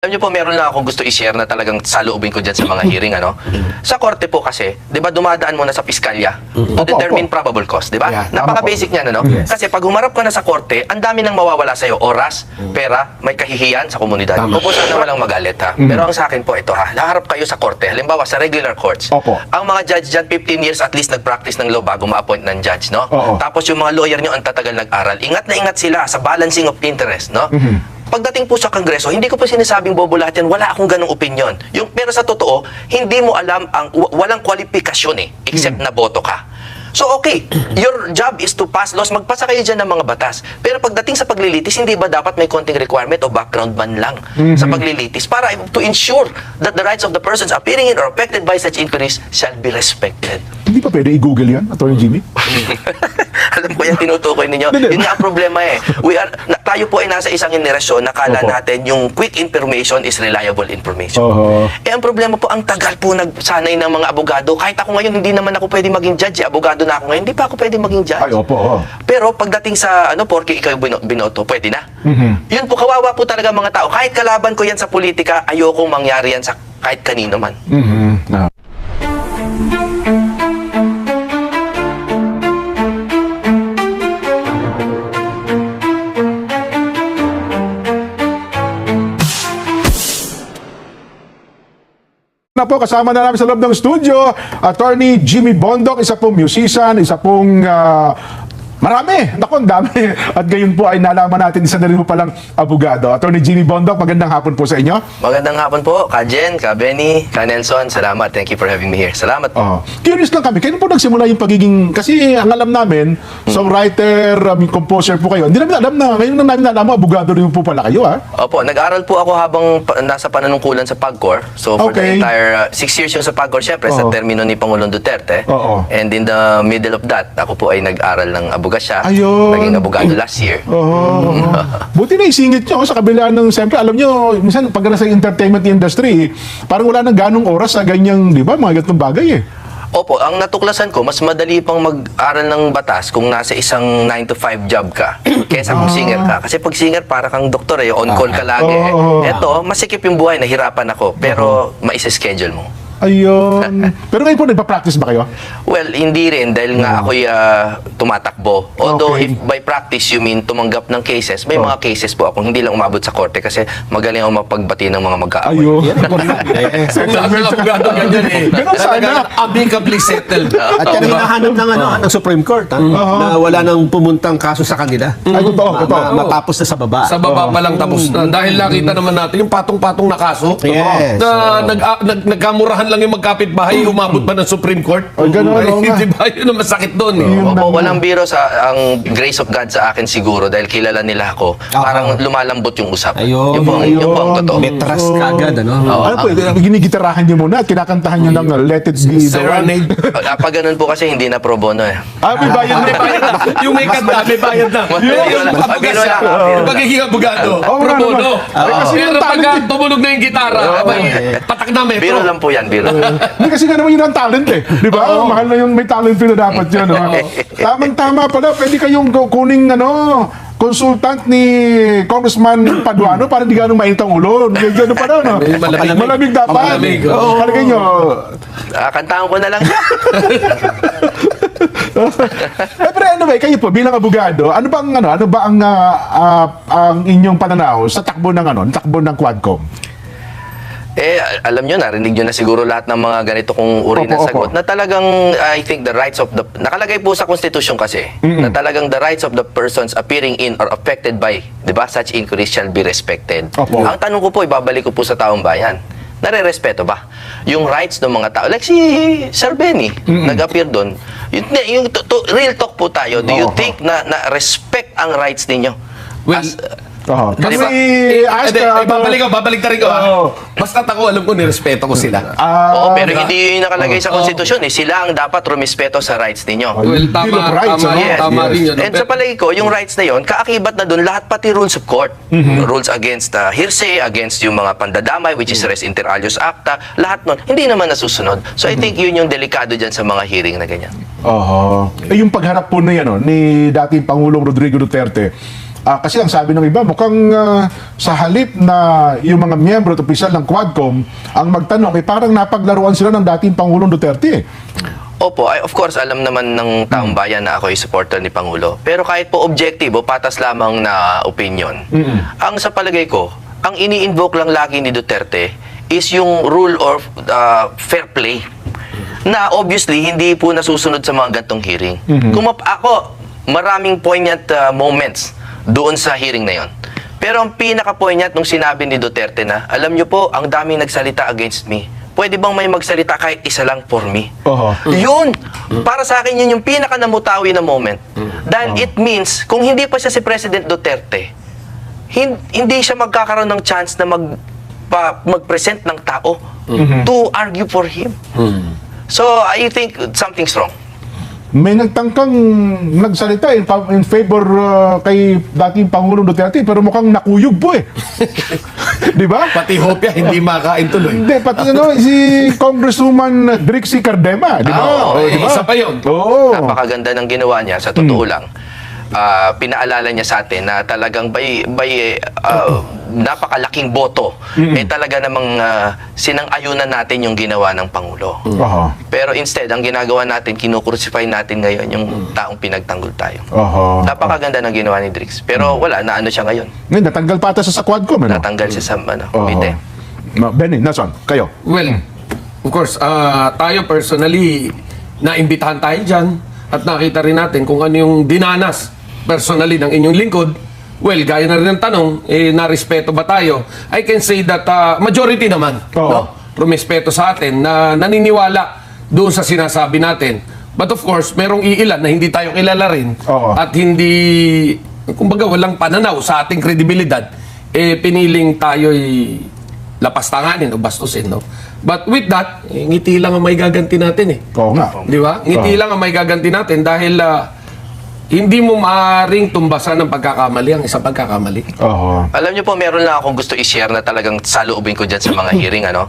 Alam niyo po, meron lang akong gusto i-share na talagang saloobin ko dyan sa mga hearing, ano? Sa korte po kasi, di ba dumadaan muna sa piskalya to determine opo. probable cause, di ba? Yeah, tama Napaka-basic niyan, ano? Yes. Kasi pag humarap ka na sa korte, ang dami nang mawawala sa'yo. Oras, pera, may kahihiyan sa komunidad. Tama. Opo, sana walang magalit, ha? Pero ang sa akin po, ito ha, naharap kayo sa korte. Halimbawa, sa regular courts. Opo. Ang mga judge dyan, 15 years at least nag-practice ng law bago ma-appoint ng judge, no? Oo. Tapos yung mga lawyer nyo, ang tatagal nag-aral. Ingat na ingat sila sa balancing of interest, no? Pagdating po sa Kongreso, hindi ko po sinasabing bobo lahat yan. Wala akong ganong opinion. Yung, pero sa totoo, hindi mo alam ang wa- walang kwalifikasyon eh, except na boto ka. So okay, your job is to pass laws. Magpasa kayo dyan ng mga batas. Pero pagdating sa paglilitis, hindi ba dapat may konting requirement o background man lang sa paglilitis para to ensure that the rights of the persons appearing in or affected by such inquiries shall be respected. Hindi pa pwede i-google yan, Attorney Jimmy? Alam ko yan, tinutukoy ninyo. Yun nga ang problema eh. We are, na, tayo po ay nasa isang henerasyon na kala Opo. natin yung quick information is reliable information. Oho. Eh ang problema po, ang tagal po nagsanay ng mga abogado. Kahit ako ngayon, hindi naman ako pwede maging judge. Eh. Abogado na ako ngayon, hindi pa ako pwede maging judge. Ay, opo. Pero pagdating sa ano, porke ikaw yung bino- binoto, pwede na. Mhm. Yun po, kawawa po talaga mga tao. Kahit kalaban ko yan sa politika, ayokong mangyari yan sa kahit kanino man. Mhm. Ah. Na po, kasama na namin sa loob ng studio, Attorney Jimmy Bondok, isa pong musician, isa pong ah, marami, naku, ang dami. At gayon po ay nalaman natin, isa na rin po palang abogado. Attorney Jimmy Bondok, magandang hapon po sa inyo. Magandang hapon po, Ka Jen, Ka Benny, Ka Nelson. Salamat. Thank you for having me here. Salamat po. Oh. Curious lang kami, kailan po nagsimula yung pagiging, kasi ang alam namin, songwriter, um, composer po kayo. Hindi namin alam na, ngayon na namin alam mo, abogado rin po pala kayo, ha? Opo, nag-aral po ako habang pa- nasa pananungkulan sa PAGCOR. So for Okay. the entire uh, six years yung sa PAGCOR, syempre, sa Oo. termino ni Pangulong Duterte. Oo. And in the middle of that, ako po ay nag-aral ng abogasya. Ayun. Naging abogado last year. Oo. oo. Buti na isingit nyo sa kabila ng, siyempre, alam nyo, minsan pag nasa entertainment industry, parang wala nang ganong oras sa ganyang, di ba, mga ganitong bagay eh. Opo, ang natuklasan ko, mas madali pang mag-aral ng batas kung nasa isang 9 to 5 job ka kaysa kung singer ka. Kasi pag singer, para kang doktor eh, on-call ka lagi eh. Oo. Eto, masikip yung buhay, nahirapan ako. Pero maisa-schedule mo. Ayun. Pero ngayon po, nagpa-practice ba kayo? Well, hindi rin dahil nga ako'y ah, tumatakbo. Although Okay. if by practice you mean tumanggap ng cases, may Oh. mga cases po ako hindi lang umabot sa korte kasi magaling ako mapagbati ng mga magkaaway. Ayun. Sabi ng abogado ganyan eh. Ganun sana. Talagang amicably settled. At yan ang hinahanap ng, ano, ng Supreme Court, ha? na wala nang pumuntang kaso sa kanila. Ay, totoo, Ma- totoo. ma- matapos na sa baba. Sa baba pa lang tapos na. Dahil nakita naman natin yung patong-patong na kaso. Yes. Na nag, ah, nag, nagkamurahan lang yung magkapitbahay, umabot pa ng Supreme Court. Ay, ganun, oo nga. Di ba? Yun ang masakit doon eh. Yun Opo, walang biro sa ang grace of God sa akin siguro dahil kilala nila ako. Parang lumalambot yung usap. Ayun, yun po, ang- yun po ang totoo. May trust ka agad, ano? Oo. ano po, ginigitarahan nyo muna at kinakantahan nyo ng uh, Let It Be the One. Serenade. Ah, Pag ganun po kasi hindi na pro bono eh. Ah, may bayad May na. bayad na. Yung may kanta, may bayad na. Yun. Yung abogado Biro lang. Yung pagiging abogado. Oo Pro nga bono. Ay, kasi Pero yung pag talent- tumunog na yung gitara, abay, patak na metro. Biro lang po yan, biro. Hindi kasi nga naman yun ang talent eh. Di ba? Mahal na yung may talent na dapat yun. no? Tamang-tama pala. Pwede kayong ku- kuning ano, consultant ni Congressman Paduano para di ganun mainit ang ulo. Gano'n pa daw, no? Malamig. Malamig dapat. Malamig, Oo. oo. Palagay nyo. Ah, kantahan ko na lang siya. Eh, pero anyway, kayo po bilang abogado, ano bang ano, ano ba ang ah, ah, ang inyong pananaw sa takbo ng ano, takbo ng Quadcom? Eh, alam nyo, narinig nyo na siguro lahat ng mga ganito kong uri Opo, ng opo. sagot na talagang, I think, the rights of the, nakalagay po sa Constitution kasi, na talagang the rights of the persons appearing in or affected by, di ba, such inquiries shall be respected. Opo. Ang tanong ko po, ibabalik ko po sa taong bayan, nare-respeto ba? Yung rights ng mga tao, like si Sir Benny, nag-appear doon, yung, yung to- to- real talk po tayo, do you Oo. think na, na respect ang rights ninyo? Well, As- Oh, Kasi kasi ask Hindi, babalik ko, babalik na rin ko. ah. Oo. Basta ako, alam ko, nirespeto ko sila. ah, Oo, pero hindi yun nakalagay sa Oo. konstitusyon eh. Sila ang dapat rumispeto sa rights ninyo. Well, Bill tama, of Rights, tama, ano? yun, tama Yes. rin yun. And sa palagi ko, yung rights na yun, kaakibat na doon lahat pati rules of court. Rules against uh, hearsay, against yung mga pandadamay, which is res inter alios acta, lahat nun, hindi naman nasusunod. So I think yun yung delikado dyan sa mga hearing na ganyan. Oho. Eh, yung pagharap po na yan, no, ni dating Pangulong Rodrigo Duterte, Ah, kasi ang sabi ng iba, mukhang ah, sa halip na yung mga miyembro at opisyal ng Quadcom ang magtanong, eh parang napaglaruan sila ng dating Pangulong Duterte. eh. Opo, ay, of course, alam naman ng taong bayan na ako ay supporter ni Pangulo. Pero kahit po objective o patas lamang na opinion, ang sa palagay ko, ang ini-invoke lang lagi ni Duterte is yung rule of uh, fair play na obviously hindi po nasusunod sa mga gantong hearing. Kung map- ako, maraming poignant uh, moments doon sa hearing na yon. Pero ang pinaka-poignant nung sinabi ni Duterte na, alam niyo po, ang daming nagsalita against me. Pwede bang may magsalita kahit isa lang for me? Oho. Yun! Para sa akin, yun yung pinaka-namutawi na moment. Dahil it means, kung hindi pa siya si President Duterte, hin- hindi siya magkakaroon ng chance na mag, pa, mag-present ng tao to argue for him. So, I think something's wrong. May nagtangkang nagsalita in, in favor ah, kay dating Pangulong Duterte pero mukhang nakuyog po eh. Di ba? Pati hopya, hindi makain tuloy. Hindi, pati ano, si Congresswoman Drixie Cardema, di ba? Oo, Oh, di ba? isa pa yun. Oo. Napakaganda ng ginawa niya, sa totoo lang. Ah, pinaalala niya sa atin na talagang by, by ah, napakalaking boto, eh talaga namang ah, sinang-ayunan natin yung ginawa ng Pangulo. Oho. Pero instead, ang ginagawa natin, kinukrucify natin ngayon yung taong pinagtanggol tayo. Oho. Napakaganda ng ginawa ni Drix. Pero wala, na ano siya ngayon. Ngayon, natanggal pa ata sa Quadcom, ano? Natanggal siya sa ano, Oho. komite. Ma- Benny, Nason, kayo. Well, of course, ah, tayo personally, naimbitahan tayo dyan at nakita rin natin kung ano yung dinanas personally ng inyong lingkod. Well, gaya na rin ng tanong, eh, narespeto ba tayo? I can say that ah, majority naman, Oo. no? Rumispeto sa atin na naniniwala doon sa sinasabi natin. But of course, merong iilan na hindi tayo kilala rin Oo. at hindi, kumbaga, walang pananaw sa ating kredibilidad, eh, piniling tayo'y lapastanganin o bastusin, no? But with that, eh, ngiti lang ang may gaganti natin, eh. Oo nga. Di ba? Ngiti lang ang may gaganti natin dahil ah, hindi mo maaaring tumbasan ng pagkakamali ang isang pagkakamali. Oho. Alam niyo po, meron lang akong gusto i-share na talagang saloobin ko dyan sa mga hearing. ano.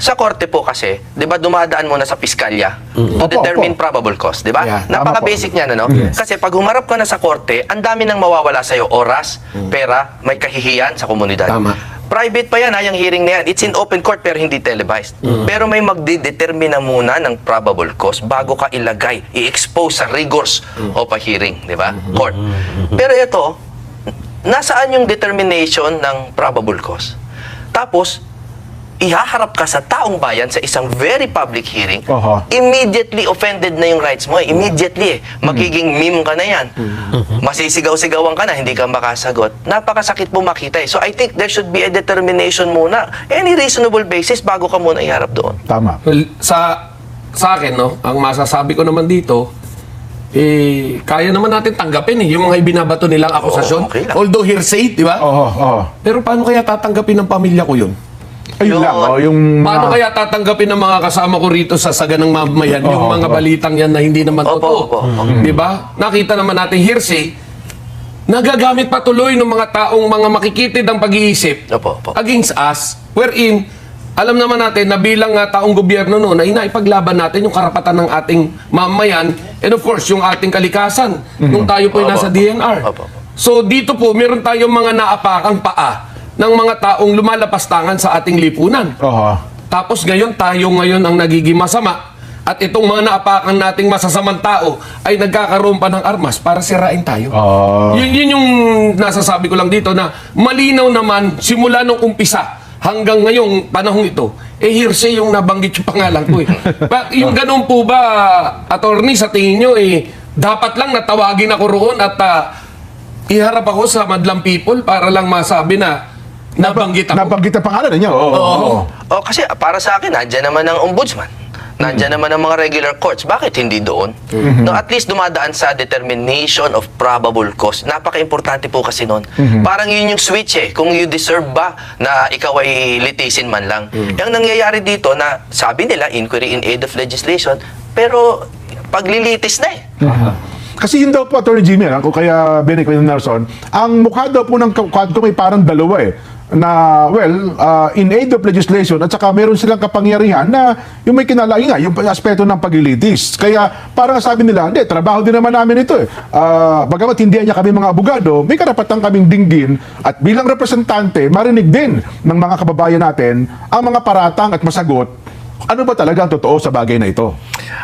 Sa korte po kasi, di ba dumadaan muna sa piskalya to Opo, determine opo. probable cause, di ba? Yeah, Napaka-basic niyan, ano? Kasi pag humarap ka na sa korte, ang dami nang mawawala sa'yo. Oras, pera, may kahihiyan sa komunidad. Tama. Private pa yan, ha, yung hearing na yan. It's in open court pero hindi televised. Pero may magdidetermina muna ng probable cause bago ka ilagay, i-expose sa rigors of a hearing, di ba? Court. Pero ito, nasaan yung determination ng probable cause? Tapos, ihaharap ka sa taong bayan sa isang very public hearing, Oho. immediately offended na yung rights mo. eh. Immediately eh. Magiging meme ka na yan. Masisigaw-sigawan ka na, hindi ka makasagot. Napakasakit po makita eh. So I think there should be a determination muna. Any reasonable basis bago ka muna iharap doon. Tama. Well, sa sa akin, no, ang masasabi ko naman dito, eh, kaya naman natin tanggapin eh, yung mga ibinabato nilang akusasyon. okay lang. Although hearsay, di ba? Oho, oho. Pero paano kaya tatanggapin ng pamilya ko yun? Ayun Yun. lang, oh, yung... Paano mga- kaya tatanggapin ng mga kasama ko rito sa saganang mamayan yung Oo, mga oo. balitang yan na hindi naman Opo, totoo? opo, opo. Di ba? Nakita naman natin hearsay, nagagamit patuloy ng mga taong mga makikitid ang pag-iisip Opo, opo. against us, wherein alam naman natin na bilang nga taong gobyerno noon na inaipaglaban natin yung karapatan ng ating mamayan and of course yung ating kalikasan nung tayo po ay Opo, nasa opo. DNR. Opo, opo. So dito po meron tayong mga naapakang paa ng mga taong lumalapastangan sa ating lipunan. Oho. Tapos ngayon tayo ngayon ang nagiging masama at itong mga naapakan nating masasamang tao ay nagkakaroon pa ng armas para sirain tayo. Ah. Yun, yun yung nasasabi ko lang dito na malinaw naman simula nung umpisa hanggang ngayong panahong ito, eh hearsay yung nabanggit yung pangalan ko eh. Ba, yung ganun po ba, attorney, sa tingin nyo eh, dapat lang natawagin ako roon at ah, iharap ako sa madlang people para lang masabi na nabanggit ako. Nabanggit ang pangalan niya. Oo. oo. O kasi para sa akin, nandyan naman ang ombudsman. Nandyan naman ang mga regular courts. Bakit hindi doon? No, at least dumadaan sa determination of probable cause. Napaka-importante po kasi noon. Parang yun yung switch eh. Kung you deserve ba na ikaw ay litisin man lang. Yung nangyayari dito na sabi nila, inquiry in aid of legislation, pero paglilitis na eh. Kasi yun daw po, Attorney Jimmy, ah, kung kaya Benny Quinn Nelson, ang mukha daw po ng Quadcom ay parang dalawa eh. Na, well, uh, in aid of legislation at saka meron silang kapangyarihan na yung may kinalain nga, yung aspeto ng paglilitis. Kaya parang sabi nila, hindi, trabaho din naman namin ito eh. Uh, bagamat hindi niya kami mga abogado, may karapatan kaming dinggin at bilang representante, marinig din ng mga kababayan natin ang mga paratang at masagot ano ba talaga ang totoo sa bagay na ito?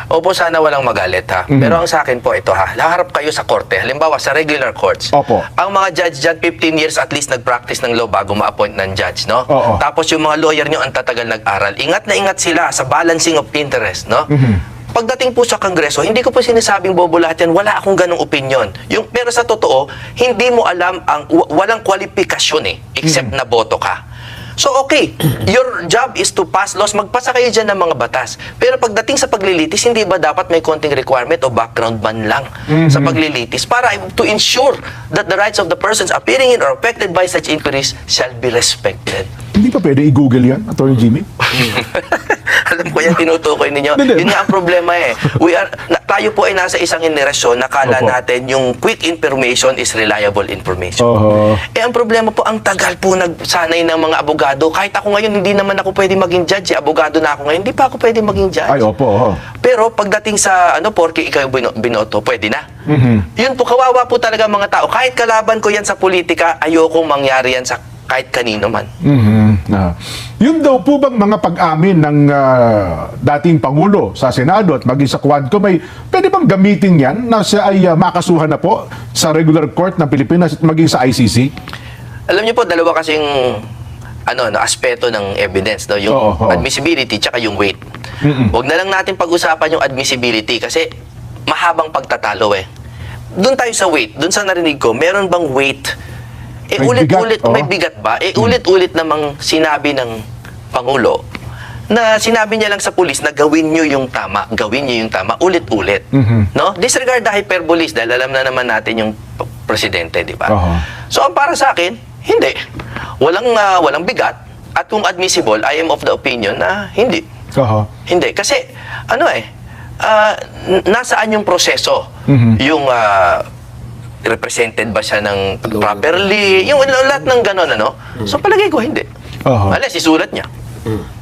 Opo, sana walang magalit ha. Mhm. Pero ang sa akin po ito ha, laharap kayo sa korte. Halimbawa, sa regular courts. Opo. Ang mga judge dyan, 15 years at least nag-practice ng law bago ma-appoint ng judge, no? Oo. Tapos yung mga lawyer nyo, ang tatagal nag-aral. Ingat na ingat sila sa balancing of interest, no? Mhm. Pagdating po sa Kongreso, hindi ko po sinasabing bobo lahat yan. Wala akong ganong opinion. Yung, pero sa totoo, hindi mo alam ang wa- walang kwalifikasyon eh, except Mhm. na boto ka. So okay, your job is to pass laws. Magpasa kayo dyan ng mga batas. Pero pagdating sa paglilitis, hindi ba dapat may konting requirement o background man lang sa paglilitis para to ensure that the rights of the persons appearing in or affected by such inquiries shall be respected. Hindi pa pwede i-google yan, Attorney Jimmy? Alam ko yan, tinutukoy ninyo. Yun nga ang problema eh. We are, na, tayo po ay nasa isang henerasyon na kala Opo. natin yung quick information is reliable information. Oho. Eh, ang problema po, ang tagal po nagsanay ng mga abogado. Kahit ako ngayon, hindi naman ako pwede maging judge. Eh. Abogado na ako ngayon, hindi pa ako pwede maging judge. Ay, opo. oho. Pero pagdating sa ano, porke ikaw bino- binoto, pwede na. Mhm. Yun po, kawawa po talaga ang mga tao. Kahit kalaban ko yan sa politika, ayokong mangyari yan sa kahit kanino man. Mhm. Ah. Yun daw po bang mga pag-amin ng ah, dating Pangulo sa Senado at maging sa Quadcom ay pwede bang gamitin yan na siya ay ah, makasuhan na po sa regular court ng Pilipinas at maging sa ICC? Alam niyo po, dalawa kasing ano, no, aspeto ng evidence, no? yung Oo, oo. admissibility tsaka yung weight. Mm-mm. Huwag na lang natin pag-usapan yung admissibility kasi mahabang pagtatalo eh. Doon tayo sa weight, doon sa narinig ko, meron bang weight? Eh May ulit-ulit, bigat, may oo. bigat ba? Eh ulit-ulit namang sinabi ng Pangulo na sinabi niya lang sa pulis na gawin niyo yung tama, gawin niyo yung tama, ulit-ulit. Mhm. No? Disregard the hyperbolis dahil alam na naman natin yung presidente, di ba? Oo. So ang para sa akin, hindi. Walang ah, walang bigat at kung admissible, I am of the opinion na hindi. Oho. Hindi kasi ano eh n- nasaan yung proseso? Mhm. Yung ah, represented ba siya ng properly? Yung lahat ng gano'n ano? So palagay ko hindi. Oo. Alas isulat niya.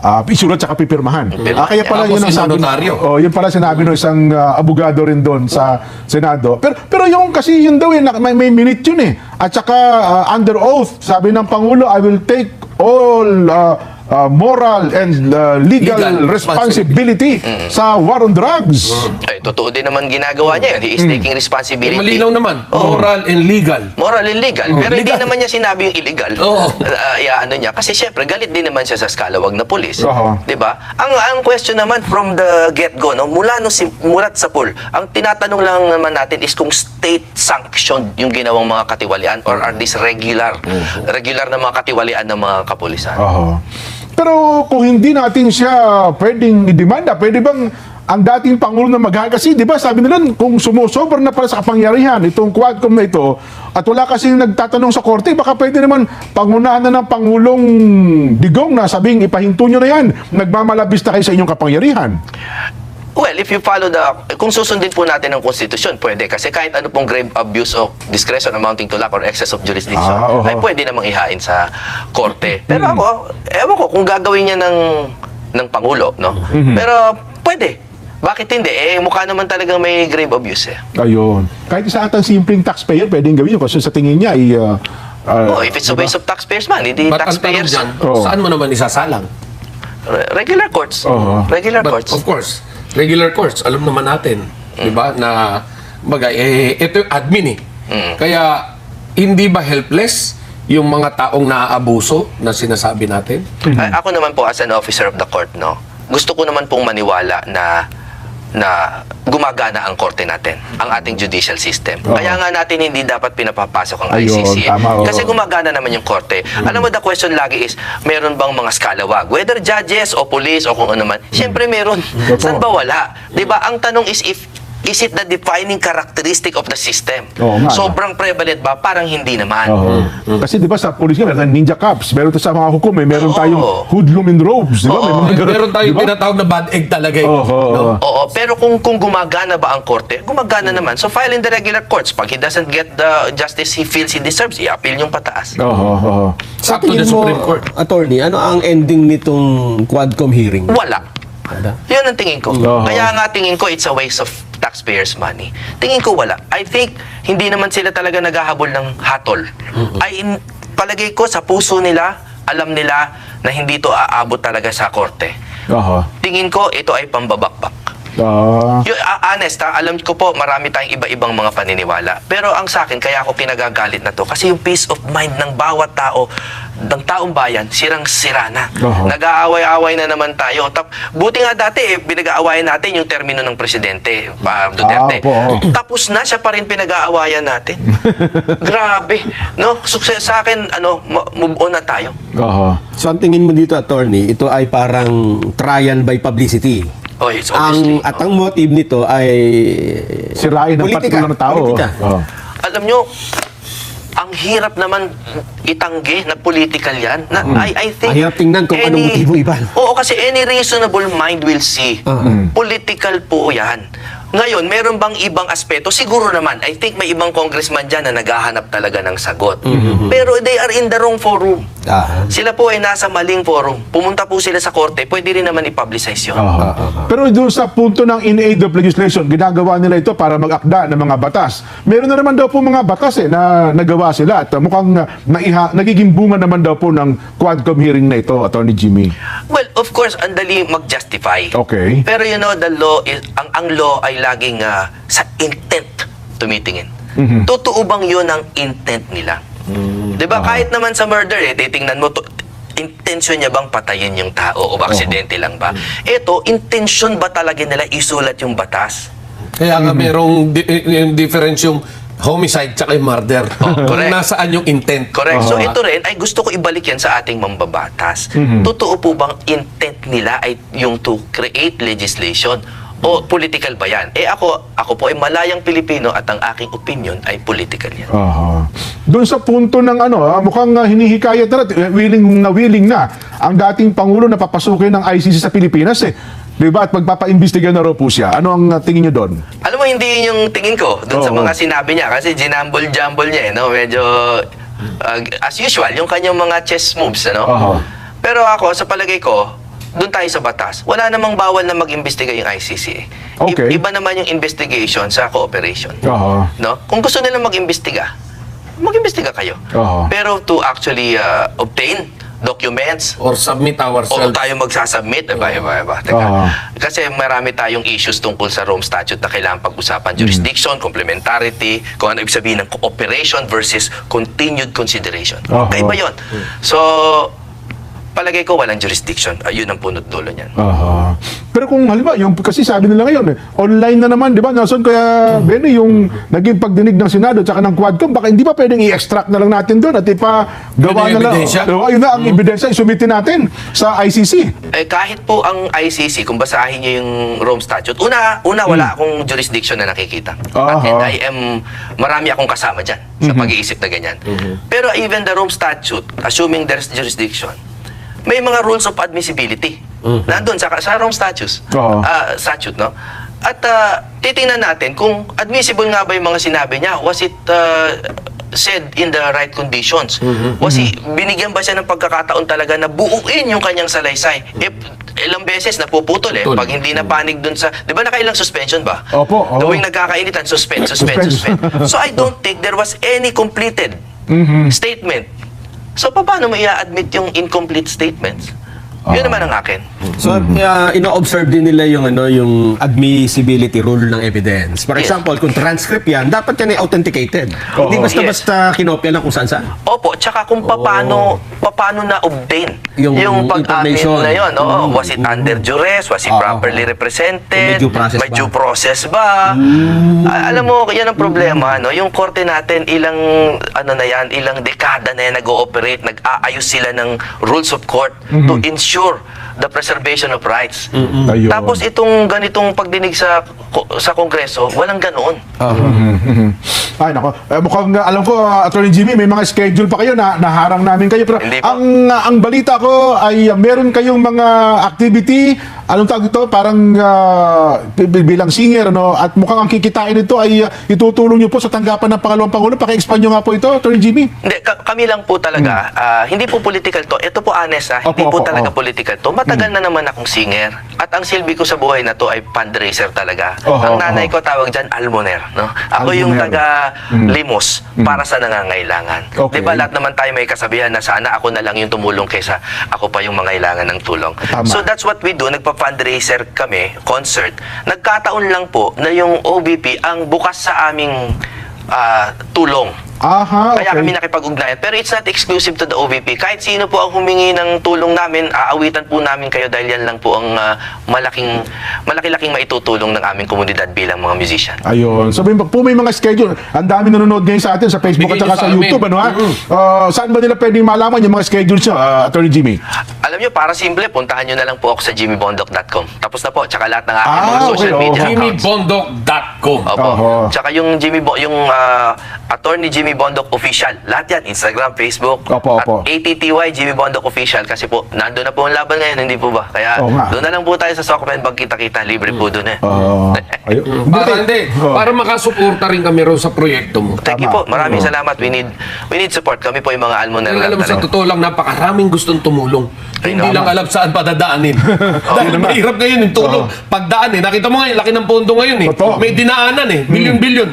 Ah, isulat tsaka pipirmahan. Ah, kaya pala Tapos yun ang sabi inonotaryo. Oh, yun pala sinabi ng isang ah, abogado rin doon sa Senado. Pero pero yung kasi yun daw eh, may, may minute yun eh. At saka ah, under oath, sabi ng Pangulo, I will take all ah, ah, moral and ah, legal, Legal responsibility sa war on drugs. Ay, totoo din naman ginagawa niya yun. He is taking Eh, responsibility. malinaw naman. Oo. Moral and legal. Moral and legal. Pero hindi legal. naman niya sinabi yung illegal. Oo. Ah, yeah, ano niya. Kasi syempre, galit din naman siya sa skalawag na polis. Oo. Di ba? Ang, ang question naman from the get-go, no, mula nung si, mulat sa pool, ang tinatanong lang naman natin is kung state sanctioned yung ginawang mga katiwalian or are these regular, regular na mga katiwalian ng mga kapulisan. Oho. Pero kung hindi natin siya pwedeng idemanda, pwede bang ang dating Pangulo na mag kasi di ba sabi nila kung sumusobra na pala sa kapangyarihan itong Quadcom na ito at wala kasi nagtatanong sa korte baka pwede naman pangunahan na ng Pangulong Digong na sabing ipahinto nyo na yan. Nagmamalabis na kayo sa inyong kapangyarihan Well, if you follow the, kung susundin po natin ang konstitusyon, pwede. Kasi kahit ano pong grave abuse of discretion amounting to lack or excess of jurisdiction, Ah, oo. ay pwede namang ihain sa korte. Pero ako, ewan ko, kung gagawin niya ng, ng Pangulo, no? Pero pwede. Bakit hindi? Eh, mukha naman talagang may grave abuse eh. ayun kahit sa atang simpleng taxpayer pwedeng gawin yun kasi sa tingin niya ay uh, uh, oh, if it's a waste of taxpayers man, hindi But ang tanong taxpayers. dyan, Oo. saan mo naman isasalang? Re- Regular courts. Oo. Regular But courts. of course, regular courts, alam naman natin, di ba, na bagay, eh, ito yung admin eh. Kaya, hindi ba helpless yung mga taong naaabuso na sinasabi natin? Ay, ako naman po as an officer of the court, no. Gusto ko naman pong maniwala na na gumagana ang korte natin, ang ating judicial system. Oo. Kaya nga natin hindi dapat pinapapasok ang Ayun, ICC. eh. tama, oo. Kasi gumagana naman yung korte. Alam mo, the question lagi is, meron bang mga skalawag? Whether judges o police o kung ano man, syempre meron. Saan ba wala? 'Di ba? Ang tanong is if is it the defining characteristic of the system? Oo nga? Sobrang prevalent ba? Parang hindi naman. Oo. Kasi di ba sa police nga, meron tayong ninja cops, meron tayo sa mga hukom, eh, meron Oo. tayong hoodlum in robes, di ba? May Oo. mga ganun, Meron tayong di ba? tinatawag na bad egg talaga eh. Oo, oo, oo. Oo, pero kung kung gumagana ba ang korte, gumagana naman. So file in the regular courts. Pag he doesn't get the justice he feels he deserves, i-appeal yung pataas. Oo, oo. Sa Up to tingin mo, Supreme Court. attorney, ano ang ending nitong Quadcom hearing? Wala. Wala. Yun ang tingin ko. Oo. Kaya nga tingin ko it's a waste of taxpayers' money. Tingin ko wala. I think hindi naman sila talaga naghahabol ng hatol. Ay in- palagay ko sa puso nila, alam nila na hindi to aabot talaga sa korte. Oo. Tingin ko ito ay pambabakbak. Ah. Yung, ah, honest ha, alam ko po marami tayong iba-ibang mga paniniwala. Pero ang sa akin, kaya ako kinagagalit na to. Kasi yung peace of mind ng bawat tao, ng taong bayan, sirang-sira na. Oo. Nag-aaway-away na naman tayo. Tap, buti nga dati, eh, pinag-aawayan natin yung termino ng presidente, pa Duterte. Ah, po. Tapos na, siya pa rin pinag-aawayan natin. Grabe. No? Success sa akin, ano, move on na tayo. Oo. So ang tingin mo dito, attorney, ito ay parang trial by publicity. Oh, obviously. Ang, at ang motive nito ay Sirain ang Politika. tao. Politika. Oo. alam nyo, ang hirap naman itanggi na political yan. Na, I, I think... Ang hirap tingnan kung anong motibo iba. Oo, kasi any reasonable mind will see. Political po yan. Ngayon, meron bang ibang aspeto? Siguro naman. I think may ibang congressman dyan na naghahanap talaga ng sagot. Pero they are in the wrong forum. Ah. Sila po ay nasa maling forum. Pumunta po sila sa korte, pwede rin naman i-publicize yun. Oo. Pero doon sa punto ng in-aid of legislation, ginagawa nila ito para mag-akda ng mga batas. Meron na naman daw po mga batas eh, na nagawa sila at mukhang uh, naiha, nagiging bunga naman daw po ng Quadcom hearing na ito, Attorney Jimmy. Well, of course, ang dali mag-justify. Okay. Pero you know, the law is, ang, ang law ay laging ah, sa intent tumitingin. Mhm. Totoo bang yun ang intent nila? Mm. Di ba? Kahit naman sa murder, eh, titingnan mo, to, intensyon niya bang patayin yung tao o aksidente lang ba? Ito, intensyon ba talaga nila isulat yung batas? Kaya nga merong di- eh, yung difference yung homicide tsaka yung murder. Oh, correct. Nasaan yung intent. Correct. So Oo. ito rin ay gusto ko ibalik yan sa ating mambabatas. Mhm. Totoo po bang intent nila ay yung to create legislation o political ba yan? Eh ako, ako po ay malayang Pilipino at ang aking opinion ay political yan. Aha. Doon sa punto ng ano, ah, mukhang uh, hinihikayat na eh, willing na willing na ang dating Pangulo na papasukin ng ICC sa Pilipinas eh. Di ba? At magpapaimbestiga na raw po siya. Ano ang uh, tingin niyo doon? Alam mo, hindi yun yung tingin ko doon sa Oo. mga sinabi niya kasi ginambol-jambol niya eh, no? Medyo, uh, as usual, yung kanyang mga chess moves, ano? Oo. Pero ako, sa palagay ko, doon tayo sa batas. Wala namang bawal na mag-imbestiga yung ICC. eh. I- Okay. iba naman yung investigation sa cooperation. Oo. No? Kung gusto nilang mag-imbestiga, mag-imbestiga kayo. Oo. Pero to actually uh, obtain documents, Or submit o ourselves. tayo magsasubmit, iba, iba, iba. Teka. Oo. Kasi marami tayong issues tungkol sa Rome Statute na kailangan pag-usapan. Jurisdiction, complementarity, kung ano ibig sabihin ng cooperation versus continued consideration. Oo. Kaiba yun. So, palagay ko walang jurisdiction. Ayun ang punot dulo niyan. Aha. Pero kung halimbawa, yung, kasi sabi nila ngayon, eh, online na naman, di ba, Nelson? Kaya, Benny, yung naging pagdinig ng Senado at ng Quadcom, baka hindi ba pwedeng i-extract na lang natin doon at ipa gawa na lang. ebidensya? Oo, yun na ang ebidensya, isumitin natin sa ICC. Eh, kahit po ang ICC, kung basahin niyo yung Rome Statute, una, una wala akong jurisdiction na nakikita. Aha. And I am, marami akong kasama dyan sa pag-iisip na ganyan. Pero even the Rome Statute, assuming there's jurisdiction, may mga rules of admissibility. Nandun sa, sa Rome Statutes. Oo. Ah, statute, no? At ah, titingnan natin kung admissible nga ba yung mga sinabi niya. Was it ah, said in the right conditions? Was he, binigyan ba siya ng pagkakataon talaga na buuin yung kanyang salaysay? Eh, ilang beses napuputol eh. Putol. Pag hindi napanig dun sa... Di ba nakailang suspension ba? Opo, oo. Tuwing nagkakainitan, suspend, suspend, Suspend. suspend. so I don't think there was any completed statement. So paano mo i-admit yung incomplete statements? Yun naman ang akin. So, uh, ino-observe din nila yung ano yung admissibility rule ng evidence. For Yes. example, kung transcript yan, dapat yan ay authenticated. Hindi basta-basta kinopya lang kung saan-saan. Opo, tsaka kung paano paano na obtain Yung yung, pag-amin information. na yon. Oo, Mm. was it under duress? Was it Oo. properly represented? May due process May ba? due process ba? A- alam mo, yan ang problema, no? Yung korte natin, ilang ano na yan, ilang dekada na yan nag-ooperate, nag-aayos sila ng rules of court to ensure ensure the preservation of rights. Ayun. Tapos itong ganitong pagdinig sa sa Kongreso, walang ganoon. Ay, nako. Eh, mukhang uh, alam ko, uh, Attorney Jimmy, may mga schedule pa kayo na naharang namin kayo. Pero Hindi ang uh, ang balita ko ay uh, meron kayong mga activity, anong tawag ito? Parang uh, bi- bilang singer, ano? At mukhang ang kikitain nito ay uh, itutulong nyo po sa tanggapan ng pangalawang Pangulo. Paki-expand nyo nga po ito, Attorney Jimmy. Hindi, ka- kami lang po talaga, ah, hindi po political to. Ito po honest ha, hindi Opo, po opo, talaga opo. Political to. Matagal na naman akong singer. At ang silbi ko sa buhay na to ay fundraiser talaga. Oho, ang nanay oho. ko tawag dyan, almoner. No? Ako yung Almoner. taga limos para sa nangangailangan. Okay. Di ba lahat naman tayo may kasabihan na sana ako na lang yung tumulong kaysa ako pa yung mangailangan ng tulong. Tama. So that's what we do. Nagpa-fundraiser kami, concert. Nagkataon lang po na yung OBP ang bukas sa aming ah, tulong. Aha, Kaya okay. kami nakipag-ugnayan. Pero it's not exclusive to the OVP. Kahit sino po ang humingi ng tulong namin, aawitan po namin kayo dahil yan lang po ang ah, malaking, malaki-laking maitutulong ng aming komunidad bilang mga musician. Ayun. So may, po may mga schedule. Ang dami nanonood ngayon sa atin sa Facebook at Bigay saka nyo sa, sa. YouTube. Ano, ha? Mm. Uh, saan ba nila pwedeng malaman yung mga schedules nyo, uh, Attorney Jimmy? Alam nyo, para simple, puntahan nyo na lang po ako sa jimmybondok.com. Tapos na po, tsaka lahat ng aking Ah, mga okay, social oh. media accounts. jimmybondok.com Opo. Oho. Tsaka yung Jimmy Bo, yung ah, attorney Jimmy Bondok official. Lahat yan, Instagram, Facebook. Opo, at opo. ATTY Jimmy Bondok official kasi po nandun na po ang laban ngayon, hindi po ba? Kaya Oo nga. doon na lang po tayo sa Soccer Bag kita-kita, libre po doon eh. Uh, ayun. Para hindi, Oh. para makasuporta rin kami ron sa proyekto mo. Thank you Tama. po. Maraming Oo. salamat. We need we need support. Kami po yung mga almoner Ang lang alam mo, sa talaga. totoo lang, napakaraming gustong tumulong. Ay, Hindi tama. lang alam saan padadaanin. Dahil naman. mahirap ngayon yung tulong. Pagdaan eh. Nakita mo ngayon, laki ng pondo ngayon eh. Totoo. May dinaanan eh. Bilyon-bilyon.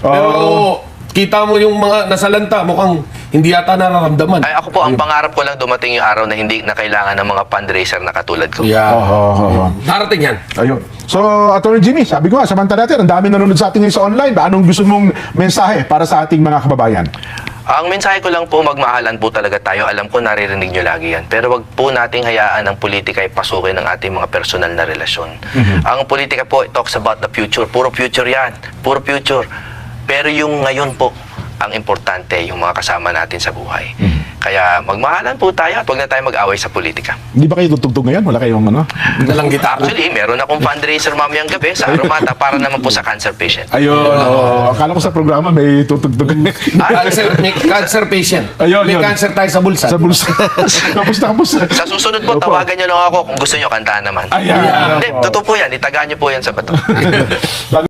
Pero Oo. Kita mo yung mga nasalanta, mukhang hindi yata nararamdaman. Ay, ako po, ang pangarap ko lang dumating yung araw na hindi na kailangan ng mga fundraiser na katulad ko. Yeah. Oh, oh, oh, oh. Darating yan. Ayun. So, Attorney Jimmy, sabi ko nga, samantala natin, ang dami nanonood sa atin ngayon sa online. Anong gusto mong mensahe para sa ating mga kababayan? Ang mensahe ko lang po, magmahalan po talaga tayo. Alam ko, naririnig nyo lagi yan. Pero wag po nating hayaan ang politika ay pasukin ng ating mga personal na relasyon. Ang politika po, it talks about the future. Puro future yan. Puro future. Pero yung ngayon po, ang importante, yung mga kasama natin sa buhay. Kaya magmahalan po tayo at huwag na tayo mag-away sa politika. Hindi ba kayo tutugtog ngayon? Wala kayong ano? Dalang gitara. Actually, meron akong fundraiser mamayang gabi sa Aromata para naman po sa cancer patient. Ayun. Oh, akala ko sa programa may tutugtog. cancer, may cancer patient. Ayun, may yun. cancer tayo sa bulsa. sa bulsa. Tapos na tapos. Sa susunod po, tawagan nyo lang ako kung gusto nyo kantahan naman. Ayan. Hindi, totoo po yan. Itagaan nyo po yan sa bato.